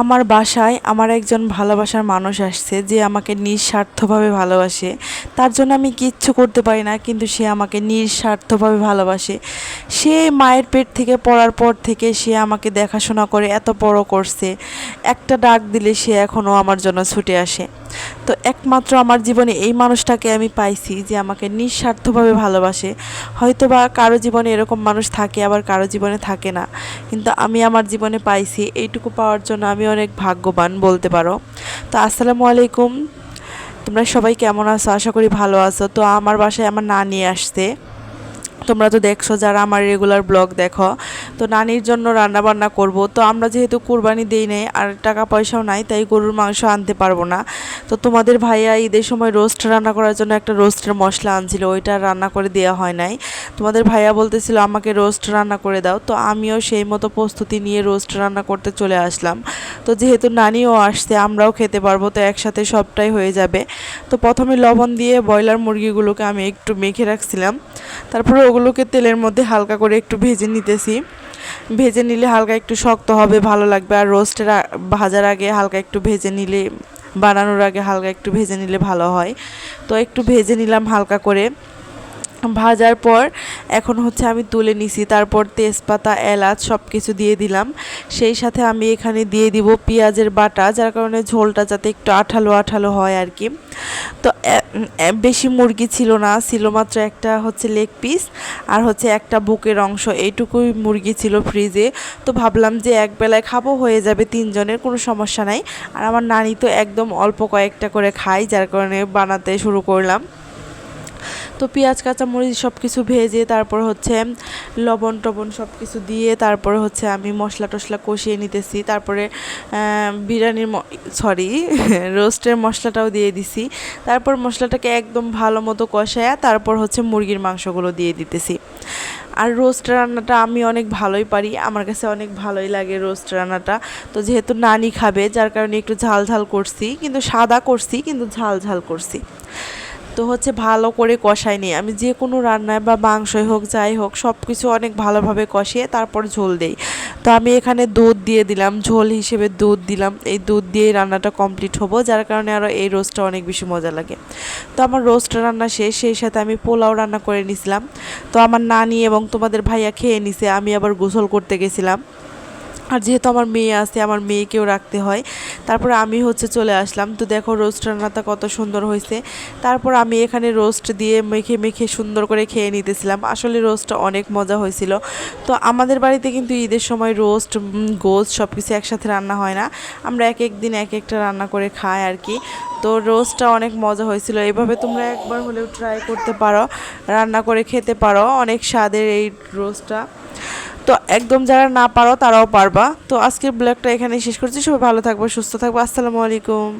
আমার বাসায় আমার একজন ভালোবাসার মানুষ আসছে যে আমাকে নিঃস্বার্থভাবে ভালোবাসে। তার জন্য আমি কিচ্ছু করতে পারি না, কিন্তু সে আমাকে নিঃস্বার্থভাবে ভালোবাসে। সে মায়ের পেট থেকে পড়ার পর থেকে সে আমাকে দেখাশোনা করে এত বড় করছে। একটা ডাক দিলে সে এখনও আমার জন্য ছুটে আসে। তো একমাত্র আমার জীবনে এই মানুষটাকে আমি পাইছি যে আমাকে নিঃস্বার্থভাবে ভালোবাসে। হয়তো বা কারও জীবনে এরকম মানুষ থাকে, আবার কারও জীবনে থাকে না। কিন্তু আমি আমার জীবনে পাইছি, এইটুকু পাওয়ার জন্য আমি অনেক ভাগ্যবান বলতে পারো। তো আসসালামু আলাইকুম। তোমরা সবাই কেমন আছো? আশা করি ভালো আছো। তো আমার বাসায় আমার নানি আসছে। তোমরা তো দেখছ যারা আমার রেগুলার ব্লগ দেখো। তো নানির জন্য রান্না বান্না করব। তো আমরা যেহেতু কুরবানি দেই নাই আর টাকা পয়সাও নাই, তাই গরুর মাংস আনতে পারব না। তো তোমাদের ভাইয়া ঈদের সময় রোস্ট রান্না করার জন্য একটা রোস্টের মশলা আনছিল, ওইটা রান্না করে দেওয়া হয় নাই। তোমাদের ভাইয়া বলতেছিল, আমাকে রোস্ট রান্না করে দাও। তো আমিও সেই মতো প্রস্তুতি নিয়ে রোস্ট রান্না করতে চলে আসলাম। তো যেহেতু নানিও আসছে, আমরাও খেতে পারব, তো একসাথে সবটাই হয়ে যাবে। তো প্রথমে লবণ দিয়ে ব্রয়লার মুরগিগুলোকে আমি একটু মেখে রাখছিলাম। তারপরে ওগুলোকে তেলের মধ্যে হালকা করে একটু ভেজে নিতেছি। ভেজে নিলে হালকা একটু শক্ত হবে, ভালো লাগবে। আর রোস্টের ভাজার আগে হালকা একটু ভেজে নিলে, বানানোর আগে হালকা একটু ভেজে নিলে ভালো হয়। তো একটু ভেজে নিলাম হালকা করে। ভাজার পর এখন হচ্ছে আমি তুলে নিছি, তারপর তেজপাতা, এলাচ সব কিছু দিয়ে দিলাম। সেই সাথে আমি এখানে দিয়ে দিব পেঁয়াজের বাটা, যার কারণে ঝোলটা যাতে একটু আঠালো আঠালো হয় আর কি। তো বেশি মুরগি ছিল না, ছিল মাত্র একটা হচ্ছে লেগ পিস আর হচ্ছে একটা বুকের অংশ। এইটুকুই মুরগি ছিল ফ্রিজে তো ভাবলাম যে একবেলায় খাব, হয়ে যাবে তিনজনের, কোনো সমস্যা নাই। আর আমার নানি তো একদম অল্প কয়েকটা করে খাই যার কারণে বানাতে শুরু করলাম। তো পেঁয়াজ, কাঁচামরিচ সব কিছু ভেজে তারপর হচ্ছে লবণ টবণ সব কিছু দিয়ে তারপরে হচ্ছে আমি মশলা টশলা কষিয়ে নিতেছি। তারপরে বিরিয়ানির সরি রোস্টের মশলাটাও দিয়ে দিছি। তারপর মশলাটাকে একদম ভালো মতো কষায়া তারপর হচ্ছে মুরগির মাংসগুলো দিয়ে দিতেছি। আর রোস্ট রান্নাটা আমি অনেক ভালোই পারি, আমার কাছে অনেক ভালোই লাগে রোস্ট রান্নাটা। তো যেহেতু নানি খাবে, যার কারণে একটু ঝাল ঝাল করছি, কিন্তু সাদা করছি, কিন্তু ঝাল ঝাল করছি। তো হচ্ছে ভালো করে কষাই নিই আমি যে কোনো রান্নায় বা মাংসই হোক, যাই হোক সব কিছু অনেক ভালোভাবে কষিয়ে তারপর ঝোল দেই। তো আমি এখানে দুধ দিয়ে দিলাম, ঝোল হিসেবে দুধ দিলাম। এই দুধ দিয়ে রান্নাটা কমপ্লিট হব, যার কারণে আরও এই রোস্টটা অনেক বেশি মজা লাগে। তো আমার রোস্ট রান্না শেষ, সেই সাথে আমি পোলাও রান্না করে নিছিলাম। তো আমার নানি এবং তোমাদের ভাইয়া খেয়ে নিছে, আমি আবার গোসল করতে গেছিলাম। আর যেহেতু আমার মেয়ে আছে, আমার মেয়েকেও রাখতে হয়। তারপর আমি হচ্ছে চলে আসলাম। তো দেখো রোস্ট রান্নাটা কত সুন্দর হয়েছে। তারপর আমি এখানে রোস্ট দিয়ে মেখে মেখে সুন্দর করে খেয়ে নিতেছিলাম। আসলে রোস্টটা অনেক মজা হয়েছিল। তো আমাদের বাড়িতে কিন্তু ঈদের সময় রোস্ট গোস্ট সব কিছু একসাথে রান্না হয় না। আমরা এক এক দিন এক একটা রান্না করে খাই আর কি। তো রোস্টটা অনেক মজা হয়েছিল। এভাবে তোমরা একবার হলেও ট্রাই করতে পারো, রান্না করে খেতে পারো। অনেক স্বাদের এই রোস্টটা তো একদম যারা না পারো তারাও পারবা। তো আজকের ব্লগটা এখানে শেষ করছি। সবাই ভালো থাকব, সুস্থ থাকব। আসসালামু আলাইকুম।